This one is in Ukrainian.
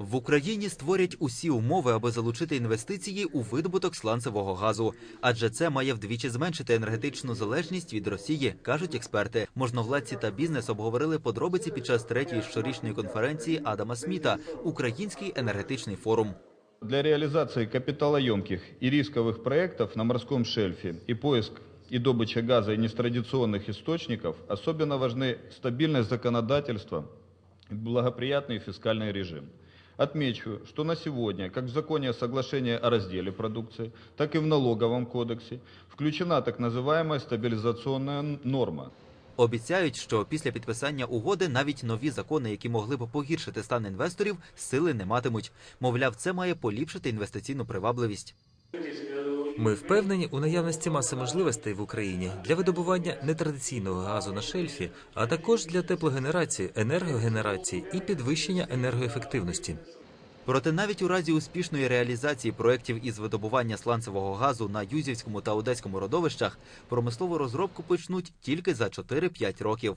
В Україні створять усі умови, аби залучити інвестиції у видобуток сланцевого газу, адже це має вдвічі зменшити енергетичну залежність від Росії, кажуть експерти. Можновладці та бізнес обговорили подробиці під час третьої щорічної конференції Адама Сміта Український енергетичний форум. Для реализации капиталоемких и рисковых проектов на морском шельфе и поиск и добыча газа из нетрадиционных источников особенно важны стабильность законодательства и благоприятный фискальный режим. Отмечу, что на сегодня, как в законе о соглашении о разделе продукции, так и в налоговом кодексе, включена так называемая стабилизационная норма. Обіцяють, що після підписання угоди навіть нові закони, які могли б погіршити стан інвесторів, сили не матимуть. Мовляв, це має поліпшити інвестиційну привабливість. Ми впевнені у наявності маси можливостей в Україні для видобування нетрадиційного газу на шельфі, а також для теплогенерації, енергогенерації і підвищення енергоефективності. Проте навіть у разі успішної реалізації проєктів із видобування сланцевого газу на Юзівському та Одеському родовищах промислову розробку почнуть тільки за 4-5 років.